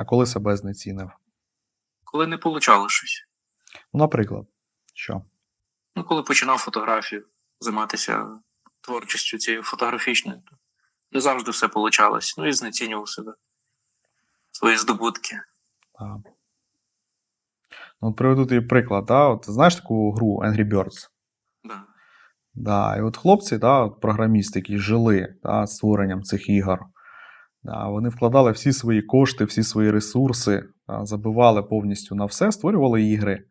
А коли себе знецінив? Коли не получало щось. Ну, наприклад, що? Ну, коли починав фотографію, займатися творчістю цією фотографічною, то не завжди все получалось. Ну і знецінював себе. Свої здобутки. Так. Ну, приведу тобі приклад, да? от, знаєш таку гру Angry Birds? Да. Да, і от хлопці, да, от програмісти, які жили да, створенням цих ігор, вони вкладали всі свої кошти, всі свої ресурси, забивали повністю на все, створювали ігри.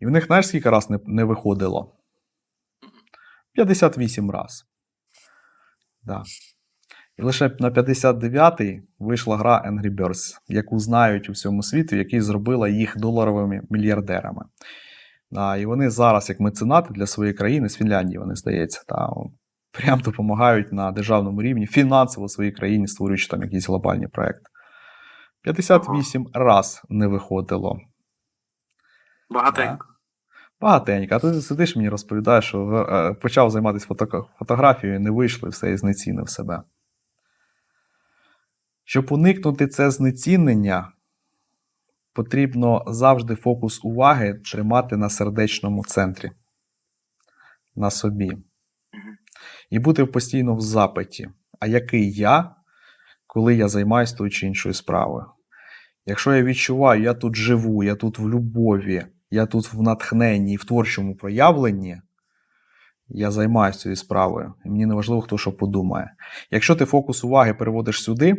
І в них, знаєш, скільки раз не, не виходило? 58 раз. Да. І лише на 59-й вийшла гра Angry Birds, яку знають у всьому світі, яка зробила їх доларовими мільярдерами. Да, і вони зараз, як меценати для своєї країни, з Фінляндії, вони здається, та, прям допомагають на державному рівні фінансово своїй країні, створюючи там якісь глобальні проекти. 58 раз не виходило. Багатенько. Багатенько. А ти сидиш мені розповідаєш, що е, почав займатися фото- фотографією, не вийшло і все, і знецінив себе. Щоб уникнути це знецінення, потрібно завжди фокус уваги тримати на сердечному центрі, на собі. І бути постійно в запиті. А який я, коли я займаюся тою чи іншою справою? Якщо я відчуваю, я тут живу, я тут в любові, я тут в натхненні і в творчому проявленні, я займаюся цією справою. І мені не важливо, хто що подумає. Якщо ти фокус уваги переводиш сюди,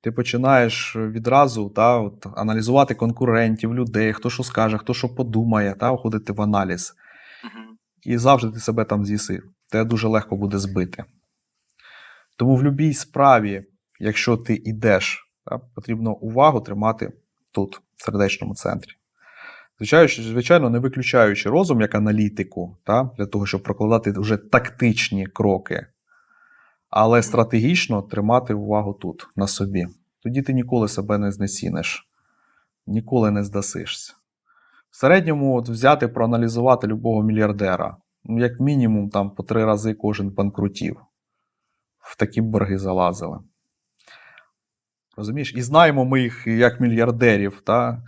ти починаєш відразу та, от, аналізувати конкурентів, людей, хто що скаже, хто що подумає, та, уходити в аналіз. І завжди ти себе там з'їси. Тебе дуже легко буде збити. Тому в будь-якій справі, якщо ти йдеш, потрібно увагу тримати тут, в сердечному центрі. Звичайно, звичайно, не виключаючи розум як аналітику, та, для того, щоб прокладати вже тактичні кроки, але стратегічно тримати увагу тут, на собі. Тоді ти ніколи себе не знеціниш, ніколи не здасишся. В середньому от взяти, проаналізувати любого мільярдера. Ну, як мінімум, там по три рази кожен банкрутів. В такі борги залазили. Розумієш? І знаємо ми їх як мільярдерів, та?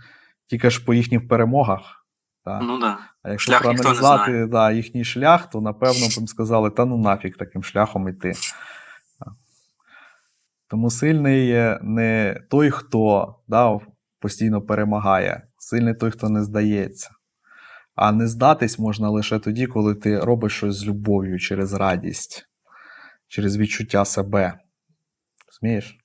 тільки ж по їхніх перемогах. Та? Ну да. А якщо шлях проаналізувати да, їхній шлях, то напевно б сказали, та ну нафіг таким шляхом іти. Тому сильний є не той, хто да, постійно перемагає, сильний той, хто не здається. А не здатись можна лише тоді, коли ти робиш щось з любов'ю через радість, через відчуття себе. Розумієш?